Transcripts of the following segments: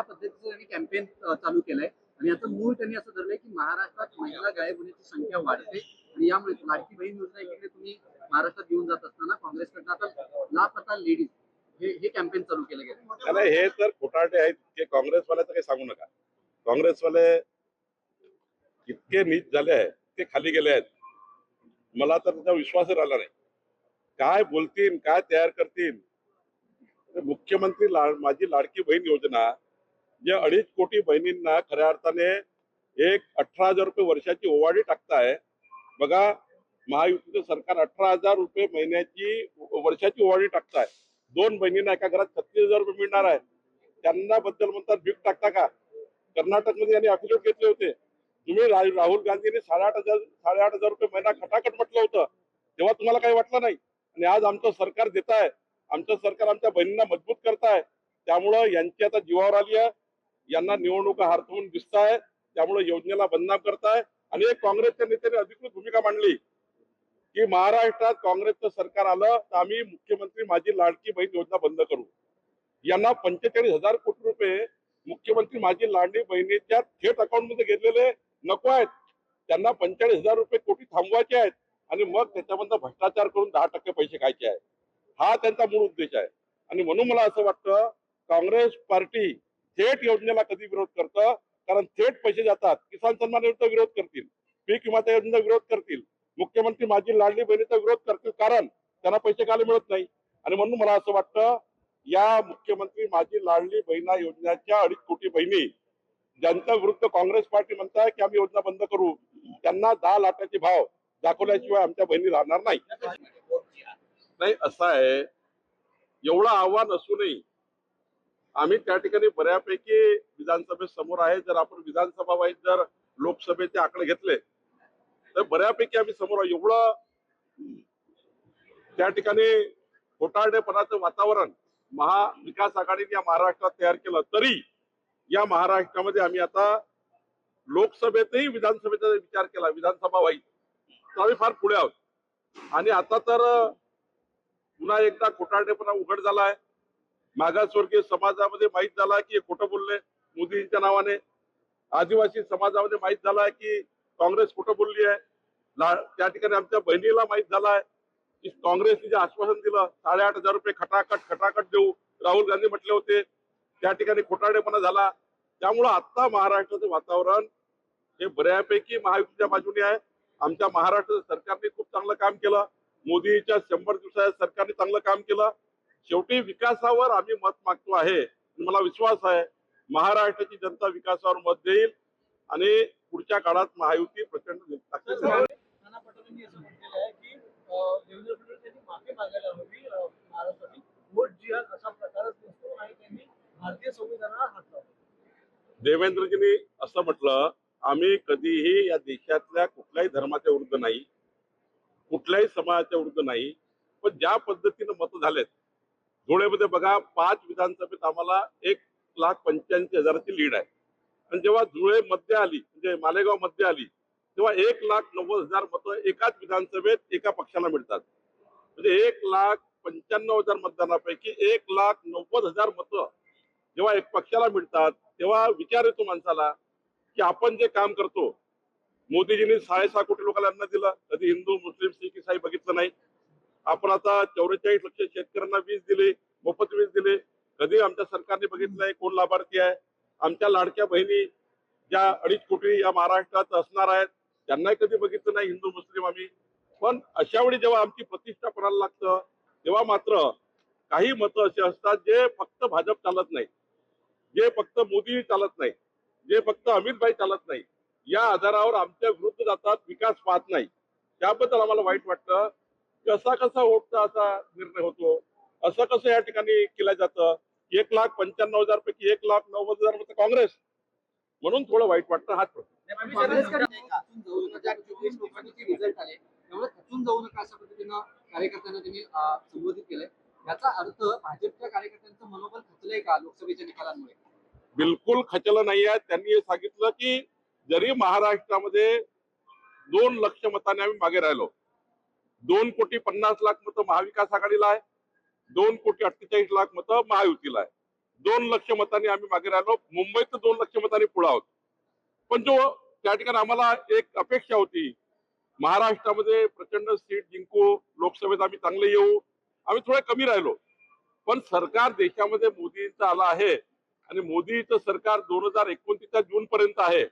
अशा पद्धतीचं त्यांनी कॅम्पेन चालू केलंय. आणि याचं मूळ त्यांनी असं धरलंय की महाराष्ट्रात महिला गायब होण्याची संख्या वाढते. आणि यामुळे लाडकी बहीण योजना इकडे तुम्ही महाराष्ट्रात घेऊन जात असताना काँग्रेसकडनं आता लापता लेडीज हे हे कॅम्पेन चालू केलं गेलं हे तर खोटाटे आहेत. ते काँग्रेसवाल्याचं काही सांगू नका. काँग्रेसवाले इतके नीच झाले आहेत ते खाली गेले आहेत. मला तर त्याचा विश्वासच राहिला नाही. काय बोलतील काय तयार करतील? मुख्यमंत्री ला माझी लाडकी बहीण योजना जे अडीच कोटी बहिणींना खऱ्या अर्थाने एक अठरा हजार रुपये वर्षाची ओवाडी टाकताय. बघा महायुतीचं सरकार अठरा हजार रुपये महिन्याची वर्षाची ओवाडी टाकताय. दोन बहिणींना एका घरात छत्तीस हजार रुपये मिळणार आहे त्यांना बद्दल म्हणतात भीक टाकता का? कर्नाटकमध्ये यांनी अफिडेव्हिट घेतले होते. तुम्ही राहुल गांधींनी साडेआठ हजार साडेआठ हजार रुपये महिना खटाखट म्हटलं होतं. तेव्हा तुम्हाला काही वाटलं नाही. आणि आज आमचं सरकार देत आहे आमचं सरकार आमच्या बहिणींना मजबूत करताय. त्यामुळं यांची आता जीवावर आली आहे. यांना निवडणुका हरतवून दिसत आहे त्यामुळे योजनेला बदनाम करताय. आणि एक काँग्रेसच्या नेत्याने अधिकृत भूमिका मांडली. की महाराष्ट्रात काँग्रेसचं सरकार आलं तर आम्ही मुख्यमंत्री माझी लाडकी बहीण योजना बंद करू. यांना पंचेचाळीस हजार कोटी रुपये मुख्यमंत्री माझी लाडकी बहिणीच्या थेट अकाउंटमध्ये घेतलेले नको आहेत. त्यांना पंचेचाळीस हजार रुपये कोटी थांबवायचे आहेत. आणि मग त्याच्यामधनं भ्रष्टाचार करून दहा टक्के पैसे खायचे आहेत. हा त्यांचा मूळ उद्देश आहे. आणि म्हणून मला असं वाटतं काँग्रेस पार्टी थेट योजनेला कधी विरोध करतं? कारण थेट पैसे जातात. किसान सन्मान योजनेचा विरोध करतील. पीक विमाचा योजनेचा विरोध करतील. मुख्यमंत्री माझी लाडली बहिणीचा विरोध करतील कारण त्यांना पैसे काले मिळत नाही? आणि म्हणून मला असं वाटतं या मुख्यमंत्री माझी लाडली बहिणा योजनेच्या अडीच कोटी बहिणी ज्यांचा विरुद्ध काँग्रेस पार्टी म्हणताय की आम्ही योजना बंद करू त्यांना दहा लाखाचे भाव दाखवल्याशिवाय आमच्या बहिणी राहणार नाही. नाही असं आहे. एवढं आव्हान असूनही आम्ही त्या ठिकाणी बऱ्यापैकी विधानसभेत समोर आहे. जर आपण विधानसभा वाईज जर लोकसभेचे आकडे घेतले तर बऱ्यापैकी आम्ही समोर एवढं त्या ठिकाणी खोटारडेपणाचं वातावरण महाविकास आघाडीने या महाराष्ट्रात तयार केलं तरी या महाराष्ट्रामध्ये आम्ही आता लोकसभेतही विधानसभेचा विचार केला विधानसभा वाईज तर आम्ही फार पुढे आहोत. आणि आता तर पुन्हा एकदा खोटारडेपणा उघड झाला आहे. मागासवर्गीय समाजामध्ये माहीत झाला की कुठं खोटं बोलले मोदींच्या नावाने. आदिवासी समाजामध्ये माहीत झाला की काँग्रेस खोटं बोलली आहे. त्या ठिकाणी आमच्या बहिणीला माहीत झाला आहे की काँग्रेसने जे आश्वासन दिलं साडेआठ हजार रुपये खटाखट खटाखट देऊ राहुल गांधी म्हटले होते त्या ठिकाणी खोटाडेपणा झाला. त्यामुळं आता महाराष्ट्राचं वातावरण हे बऱ्यापैकी महायुतीच्या बाजूने आहे. आमच्या महाराष्ट्र सरकारने खूप चांगलं काम केलं. मोदीच्या शंभर दिवसाच्या सरकारने चांगलं काम केलं. शेवटी विकासावर आम्ही मत मागतो आहे. मला विश्वास आहे महाराष्ट्राची जनता विकासावर मत देईल आणि पुढच्या काळात महायुती प्रचंड देवेंद्रजींनी असं म्हटलं आम्ही कधीही या देशातल्या कुठल्याही धर्माच्या विरुद्ध नाही कुठल्याही समाजाच्या विरुद्ध नाही पण ज्या पद्धतीनं मत झालेत धुळेमध्ये बघा पाच विधानसभेत आम्हाला एक लाख पंच्याऐंशी हजाराची लीड आहे. आणि जेव्हा धुळे मध्ये आली म्हणजे मालेगावमध्ये आली तेव्हा एक लाख नव्वद हजार मतं एकाच विधानसभेत एका पक्षाला मिळतात. म्हणजे एक लाख पंच्याण्णव हजार मतदानापैकी एक लाख नव्वद हजार मतं जेव्हा एक पक्षाला मिळतात तेव्हा विचार येतो माणसाला की आपण जे काम करतो मोदीजींनी साडेसहा कोटी लोकांना अन्न दिलं. कधी हिंदू मुस्लिम सिख इसाई बघितलं नाही. आपण आता चौवेचाळीस लक्ष शेतकऱ्यांना वीज दिले मोफत वीज दिले. कधी आमच्या सरकारने बघितलंय कोण लाभार्थी आहे. आमच्या लाडक्या बहिणी ज्या अडीच कोटी या महाराष्ट्रात असणार आहेत त्यांनाही कधी बघितलं नाही हिंदू मुस्लिम आम्ही. पण अशा वेळी जेव्हा आमची प्रतिष्ठा पडायला लागतं तेव्हा मात्र काही मतं असे असतात जे फक्त भाजप चालत नाही. जे फक्त मोदी चालत नाही. जे फक्त अमितभाई चालत नाही. या आधारावर आमच्या विरुद्ध जातात विकास पाहत नाही. त्याबद्दल आम्हाला वाईट वाटतं. की असा कसा वोटचा असा निर्णय होतो? असं कसं या ठिकाणी केलं जातं? एक लाख पंच्याण्णव हजार पैकी एक लाख नव्वद हजार मतं काँग्रेस. म्हणून थोडं वाईट वाटतं हाच प्रश्न. याचा अर्थ भाजपच्या कार्यकर्त्यांचं मनोबल खचलंय का लोकसभेच्या निकालांमुळे? बिलकुल खचलं नाही आहे. त्यांनी हे सांगितलं की जरी महाराष्ट्रामध्ये दोन लक्ष मताने आम्ही मागे राहिलो दोन कोटी पन्नास लाख मतं महाविकास आघाडीला आहे. दोन कोटी अठ्ठेचाळीस लाख मतं महायुतीला आहे. दोन लक्ष मतांनी आम्ही मागे राहिलो. मुंबईत दोन लक्ष मतांनी पुढे आहोत. पण जो त्या ठिकाणी आम्हाला एक अपेक्षा होती महाराष्ट्रामध्ये प्रचंड सीट जिंकू लोकसभेत आम्ही चांगले येऊ. आम्ही थोडे कमी राहिलो. पण सरकार देशामध्ये मोदींचं आलं आहे आणि मोदीचं सरकार दोन हजार एकोणतीसच्या जून पर्यंत आहे.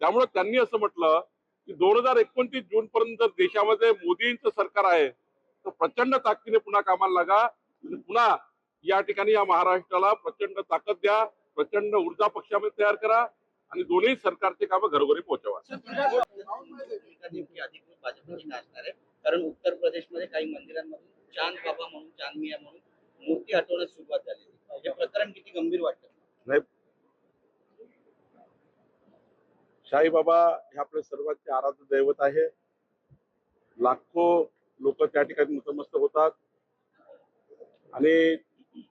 त्यामुळे त्यांनी असं म्हटलं की दोन हजार एकोणतीस जून पर्यंत जर देशामध्ये मोदींचं सरकार आहे तर प्रचंड ताकदीने पुन्हा कामाला लागा. पुन्हा या ठिकाणी या महाराष्ट्राला प्रचंड ताकद द्या प्रचंड ऊर्जा पक्षामध्ये तयार करा आणि दोन्ही सरकारचे काम घरोघरी पोहोचवा. कारण उत्तर प्रदेशमध्ये काही मंदिरांमधून चांद बाबा म्हणून चांद मिया म्हणून मूर्ती हटवण्यास सुरुवात झाली हे म्हणजे प्रकरण किती गंभीर वाटतं नाही साईबाबा हे आपले सर्वांचे आराध्य दैवत आहे. लाखो लोक त्या ठिकाणी नतमस्त होतात. आणि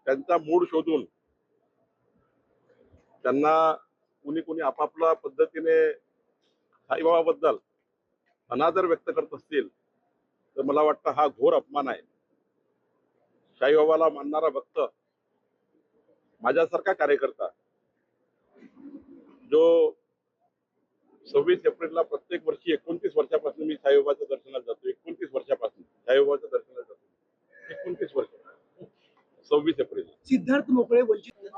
त्यांचा मूड शोधून त्यांना कुणी कुणी आपापल्या पद्धतीने साईबाबाबद्दल अनादर व्यक्त करत असतील तर मला वाटतं हा घोर अपमान आहे. साईबाबाला मानणारा भक्त माझ्यासारखा कार्यकर्ता जो सव्वीस एप्रिलला प्रत्येक वर्षी एकोणतीस वर्षापासून मी साईबाबाच्या दर्शनाला जातो. एकोणतीस वर्षापासून. साईबाबाच्या दर्शनाला जातो. एकोणतीस वर्ष. सव्वीस एप्रिल सिद्धार्थ मोकळे वंचित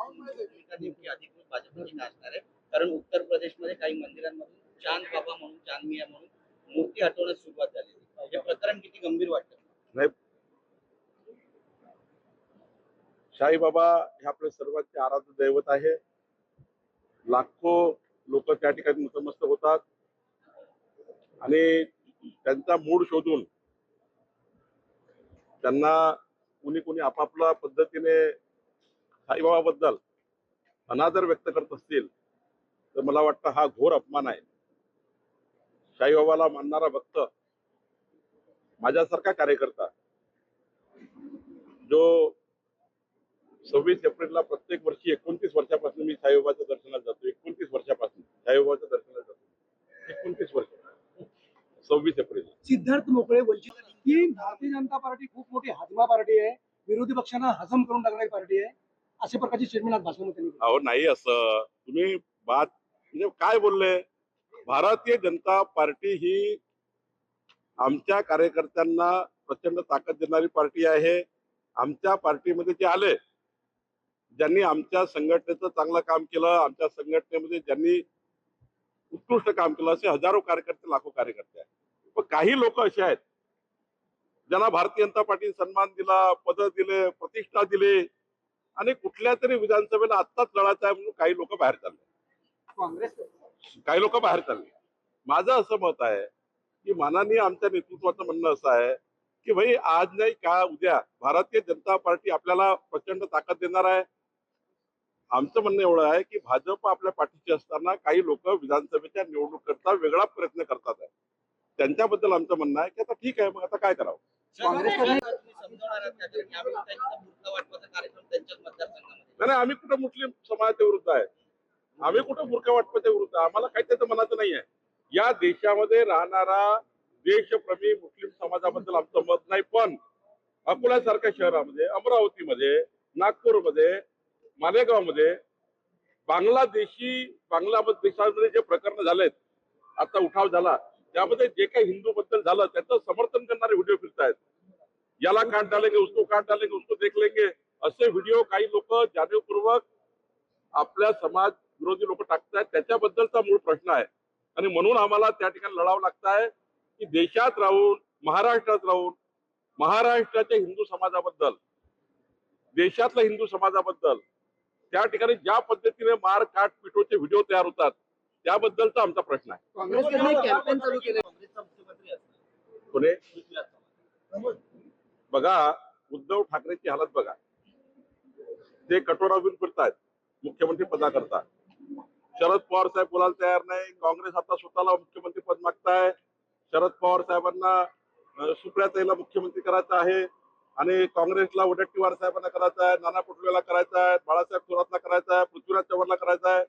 भाजपची असणार आहे कारण उत्तर प्रदेशमध्ये काही मंदिरांमधून चांद बाबा म्हणून चांद मिया म्हणून मूर्ती हटवण्यास सुरुवात झाली हे प्रकरण किती गंभीर वाटतं? नाही. साईबाबा हे आपल्या सर्वांचे आराध्य दैवत आहे. लाखो लोक त्या ठिकाणी मतमस्त होतात. आणि त्यांचा मूड शोधून त्यांना कुणी कुणी आपापल्या पद्धतीने साईबाबाबद्दल अनादर व्यक्त करत असतील तर मला वाटतं हा घोर अपमान आहे. साईबाबाला मानणारा भक्त माझ्यासारखा कार्यकर्ता जो सव्वीस एप्रिलला प्रत्येक वर्षी एकोणतीस वर्षापासून मी साईबाबाच्या दर्शनाला जातो एकोणतीस वर्षापासून. साईबाबाच्या दर्शनाला जातो एकोणतीस वर्ष. सव्वीस एप्रिल सिद्धार्थ मोकळे वंचित ही भारतीय जनता पार्टी खूप मोठी हाजमा पार्टी आहे. विरोधी पक्षांना हजम करून टाकणारी पार्टी आहे. अशा प्रकारची स्टेटमेंट आज भाषणामध्ये त्यांनी दिली. अहो नाही असं. तुम्ही बात म्हणजे काय बोलले? भारतीय जनता पार्टी ही आमच्या कार्यकर्त्यांना प्रचंड ताकद देणारी पार्टी आहे. आमच्या पार्टीमध्ये जे आले. ज्यांनी आमच्या संघटनेचं चांगलं काम केलं आमच्या संघटनेमध्ये ज्यांनी उत्कृष्ट काम केलं असे हजारो कार्यकर्ते लाखो कार्यकर्ते आहेत. पण काही लोक असे आहेत ज्यांना भारतीय जनता पार्टीने सन्मान दिला पद दिले प्रतिष्ठा दिली आणि कुठल्या तरी विधानसभेला आत्ताच लढायचं आहे म्हणून काही लोक बाहेर चालले. काँग्रेस काही लोक बाहेर चालले. माझं असं मत आहे की माननीय आमच्या नेतृत्वाचं म्हणणं असं आहे की भाई आज नाही का उद्या भारतीय जनता पार्टी आपल्याला प्रचंड ताकद देणार आहे. आमचं म्हणणं एवढं आहे की भाजप आपल्या पाठीशी असताना काही लोक विधानसभेच्या निवडणुकीकरता वेगळा प्रयत्न करतात. आहे त्यांच्याबद्दल आमचं म्हणणं आहे की आता ठीक आहे मग आता काय करावं? नाही आम्ही कुठं मुस्लिम समाजाच्या विरुद्ध आहे? आम्ही कुठं बुरका वाटपाच्या विरुद्ध आहे. आम्हाला काही त्याचं मनाचं नाही आहे या देशामध्ये राहणारा देशप्रेमी मुस्लिम समाजाबद्दल आमचं मत नाही पण अकोल्यासारख्या शहरामध्ये अमरावतीमध्ये नागपूरमध्ये मालेगावमध्ये बांगलादेशी बांगलादेशामध्ये जे प्रकरण झालेत आता उठाव झाला त्यामध्ये जे काही हिंदू बद्दल झालं त्याचं समर्थन करणारे व्हिडिओ फिरत आहेत याला काट डालेंगे उसको काट डालेंगे उसको देख लेंगे. असे व्हिडिओ काही लोक जाणीवपूर्वक आपल्या समाज विरोधी लोक टाकतायत. त्याच्याबद्दलचा मूळ प्रश्न आहे. आणि म्हणून आम्हाला त्या ठिकाणी लढावं लागत आहे की देशात राहून महाराष्ट्रात राहून महाराष्ट्राच्या हिंदू समाजाबद्दल देशातल्या हिंदू समाजाबद्दल त्या ठिकाणी ज्या पद्धतीने मार काट पिटोचे व्हिडिओ तयार होतात त्याबद्दलचा आमचा प्रश्न आहे. बघा उद्धव ठाकरेची हालत बघा. ते कटोरा घेऊन फिरतायत मुख्यमंत्री पदाकरता. शरद पवार साहेब बोलायला तयार नाही काँग्रेस आता स्वतःला मुख्यमंत्री पद मागताय. शरद पवार साहेबांना अं, सुप्रियाताईला मुख्यमंत्री करायचं आहे. आणि काँग्रेसला वडट्टीवार साहेबांना करायचं आहे नाना पटोलेला करायचं आहे बाळासाहेब थोरातला करायचं आहे पृथ्वीराज चव्हाणला करायचं आहे.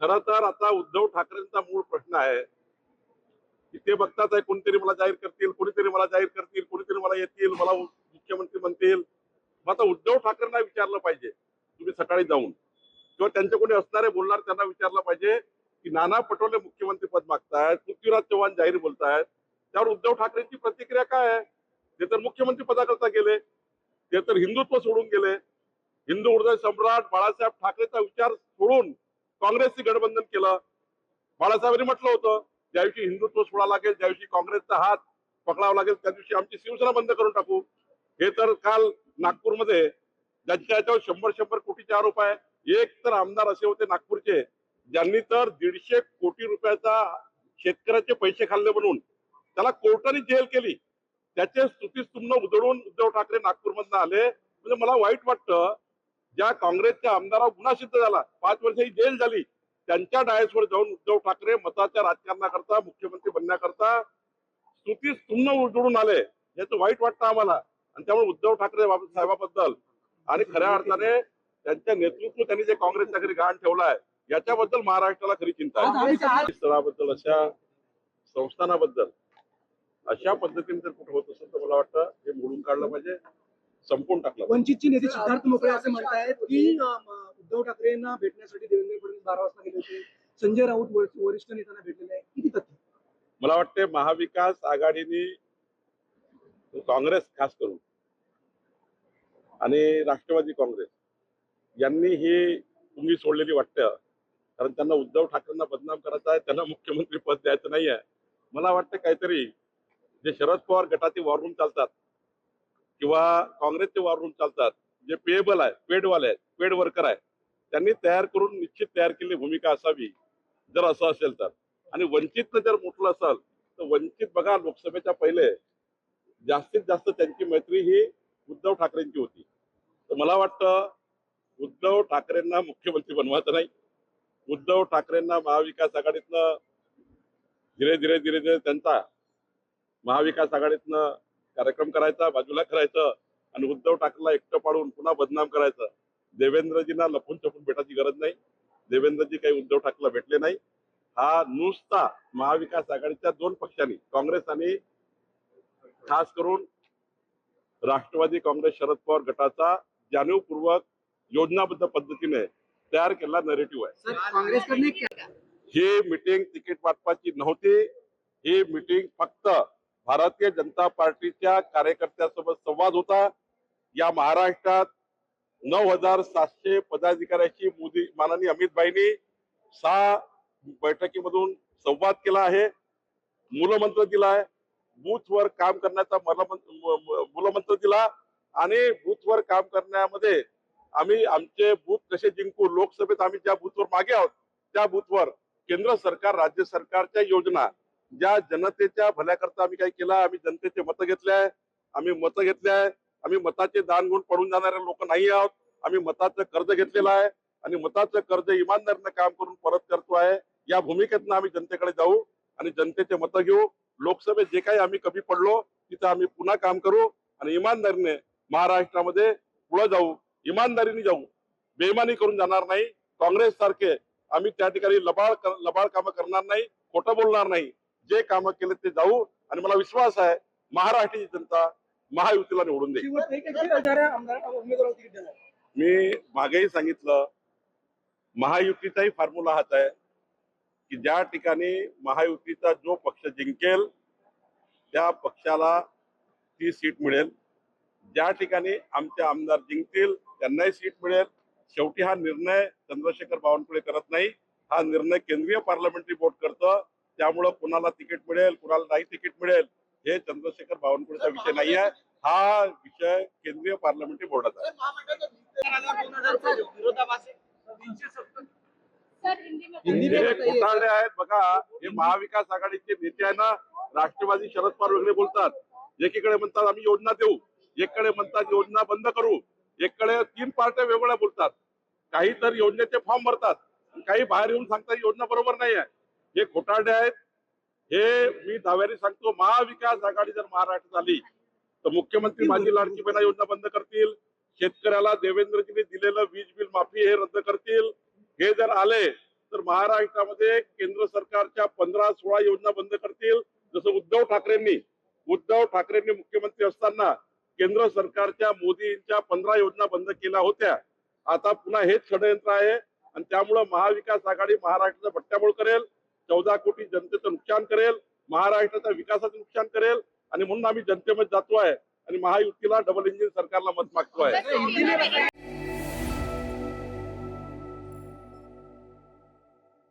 खरं तर आता उद्धव ठाकरेंचा मूळ प्रश्न आहे. की ते बघतात आहे कोणीतरी मला जाहीर करतील कोणीतरी मला जाहीर करतील कोणीतरी मला येतील मला मुख्यमंत्री म्हणतील. मग आता उद्धव ठाकरेंना विचारलं पाहिजे तुम्ही सकाळी जाऊन. किंवा त्यांचे कोणी असणारे बोलणार त्यांना विचारलं पाहिजे की नाना पटोले मुख्यमंत्री पद मागतायत पृथ्वीराज चव्हाण जाहीर बोलतायत. त्यावर उद्धव ठाकरेंची प्रतिक्रिया काय आहे? ते तर मुख्यमंत्री पदाकरता गेले. ते तर हिंदुत्व सोडून गेले. हिंदू हृदय सम्राट बाळासाहेब ठाकरेचा विचार सोडून काँग्रेसचे गठबंधन केलं. बाळासाहेबांनी म्हटलं होतं ज्या दिवशी हिंदुत्व सोडा लागेल ज्या दिवशी काँग्रेसचा हात पकडावा लागेल त्या दिवशी आमची शिवसेना बंद करून टाकू. हे तर काल नागपूरमध्ये ज्यांच्या याच्यावर शंभर शंभर कोटीचे आरोप आहे एक तर आमदार असे होते नागपूरचे ज्यांनी तर दीडशे कोटी रुपयाचा शेतकऱ्याचे पैसे खाल्ले म्हणून त्याला कोर्टाने जेल केली. त्याचे स्तुतीस्तुम्न उधळून उद्धव ठाकरे नागपूरमधनं आले. म्हणजे मला वाईट वाटतं ज्या काँग्रेसच्या आमदारावर गुन्हा सिद्ध झाला पाच वर्षाची जेल झाली त्यांच्या डायसवर जाऊन उद्धव ठाकरे मताच्या राजकारणाकरता मुख्यमंत्री बनण्याकरता स्तुती स्तुम्न उजळून आले. याचं वाईट वाटतं आम्हाला. आणि त्यामुळे उद्धव ठाकरे बाब- साहेबाबद्दल आणि खऱ्या अर्थाने त्यांच्या नेतृत्व त्यांनी जे काँग्रेसच्या घरी घाण ठेवलाय याच्याबद्दल महाराष्ट्राला खरी चिंता आहे. स्थळाबद्दल अशा संस्थानाबद्दल. अशा पद्धतीने जर कुठे होत असेल तर मला वाटतं हे मोडून काढलं पाहिजे संपून टाकलं. वंचितचे नेते सिद्धार्थ मोकळे असे म्हणतायत की उद्धव ठाकरेंना भेटण्यासाठी देवेंद्र फडणवीस बारा वाजता गेले होते. संजय राऊत वर- वरिष्ठ नेत्यांना भेटलेले आहे किती तथ्य? मला वाटते महाविकास आघाडीने काँग्रेस खास करून आणि राष्ट्रवादी काँग्रेस यांनी ही तुम्ही सोडलेली वाटतं. कारण त्यांना उद्धव ठाकरेंना बदनाम करायचं आहे त्यांना मुख्यमंत्री पद द्यायचं नाही आहे मला वाटतं काहीतरी जे शरद पवार गटाचे वॉर रूम चालतात किंवा काँग्रेसचे वॉर रूम चालतात जे पेएबल आहे पेडवाले आहेत पेड वर्कर आहे त्यांनी तयार करून निश्चित तयार केलेली भूमिका असावी जर असं असेल तर. आणि वंचितनं जर म्हटलं असेल तर वंचित बघा लोकसभेच्या पहिले जास्तीत जास्त त्यांची मैत्री ही उद्धव ठाकरेंची होती. तर मला वाटतं उद्धव ठाकरेंना मुख्यमंत्री बनवायचं नाही. उद्धव ठाकरेंना महाविकास आघाडीतनं धीरे धीरे धीरे धीरे त्यांचा महाविकास आघाडीतनं कार्यक्रम करायचा बाजूला करायचं आणि उद्धव ठाकरेला एकटं पाडून पुन्हा बदनाम करायचं. देवेंद्रजींना लपून छपून भेटायची गरज नाही. देवेंद्रजी काही उद्धव ठाकरेला भेटले नाही. हा नुसता महाविकास आघाडीच्या दोन पक्षांनी काँग्रेस आणि खास करून राष्ट्रवादी काँग्रेस शरद पवार गटाचा जाणीवपूर्वक योजनाबद्ध पद्धतीने तयार केलेला नरेटिव्ह आहे. ही मिटिंग तिकीट वाटपाची नव्हती. ही मिटिंग फक्त भारतीय जनता पार्टीच्या कार्यकर्त्यासोबत संवाद होता. या महाराष्ट्रात नऊ हजार सातशे पदाधिकाऱ्याची मोदी माननीय अमित भाईंनी सहा बैठकीमधून संवाद केला आहे. मूलमंत्र दिला आहे बूथवर काम करण्याचा मूलमंत्र दिला. आणि बूथवर काम करण्यामध्ये आम्ही आमचे बूथ कसे जिंकू लोकसभेत आम्ही ज्या बूथवर मागे आहोत त्या बूथवर केंद्र सरकार राज्य सरकारच्या योजना ज्या जनतेच्या भल्याकरता आम्ही काय केलं आम्ही जनतेचे मतं घेतले आहे आम्ही मतं घेतले आहे आम्ही मताचे दानगुण पडून जाणारे लोक नाही आहोत आम्ही मताचं कर्ज घेतलेलं आहे आणि मताचं कर्ज इमानदारीनं काम करून परत करतो आहे या भूमिकेतनं आम्ही जनतेकडे जाऊ आणि जनतेचे मतं घेऊ. लोकसभेत जे काही आम्ही कमी पडलो तिथं आम्ही पुन्हा काम करू आणि इमानदारीने महाराष्ट्रामध्ये पुढे जाऊ. इमानदारीने जाऊ. बेमानी करून जाणार नाही. काँग्रेस सारखे आम्ही त्या ठिकाणी लबाळ लबाळ कामं करणार नाही खोटं बोलणार नाही. जे कामं केले ते जाऊ. आणि मला विश्वास आहे महाराष्ट्राची जनता महायुतीला निवडून देईल. मी मागेही सांगितलं महायुतीचाही फॉर्म्युला हाच आहे की ज्या ठिकाणी महायुतीचा जो पक्ष जिंकेल त्या पक्षाला ती सीट मिळेल. ज्या ठिकाणी आमचे आमदार जिंकतील त्यांनाही सीट मिळेल. शेवटी हा निर्णय चंद्रशेखर बावनकुळे करत नाही. हा निर्णय केंद्रीय पार्लमेंटरी बोर्ड करतं. त्यामुळं कुणाला तिकीट मिळेल कुणाला नाही तिकीट मिळेल हे चंद्रशेखर बावनकुळेचा विषय नाही आहे हा विषय केंद्रीय पार्लमेंटरी बोर्डाचा। घोटाळे आहेत बघा. हे महाविकास आघाडीचे नेते आहे ना राष्ट्रवादी शरद पवार वगैरे बोलतात. एकीकडे म्हणतात आम्ही योजना देऊ. एकीकडे म्हणतात योजना बंद करू. एकीकडे तीन पार्ट्या वेगवेगळ्या बोलतात. काही तर योजनेचे फॉर्म भरतात. काही बाहेर येऊन सांगतात योजना बरोबर नाही आहे हे घोटाळे आहेत. हे मी दाव्याने सांगतो महाविकास आघाडी जर महाराष्ट्रात आली तर मुख्यमंत्री माझी लाडकी बहिणा योजना बंद करतील. शेतकऱ्याला देवेंद्रजींनी दिलेलं वीज बिल माफी हे रद्द करतील. हे जर आले तर महाराष्ट्रामध्ये केंद्र सरकारच्या पंधरा सोळा योजना बंद करतील. जसं उद्धव ठाकरेंनी उद्धव ठाकरेंनी मुख्यमंत्री असताना केंद्र सरकारच्या मोदींच्या पंधरा योजना बंद केल्या होत्या. आता पुन्हा हेच षडयंत्र आहे आणि त्यामुळं महाविकास आघाडी महाराष्ट्राचा बट्ट्याबोळ करेल. चौदा कोटी जनतेचं नुकसान करेल महाराष्ट्राच्या विकासाचं नुकसान करेल आणि म्हणून आम्ही जनतेमध्ये जातो आहे आणि महायुतीला डबल इंजिन सरकारला मत मागतो आहे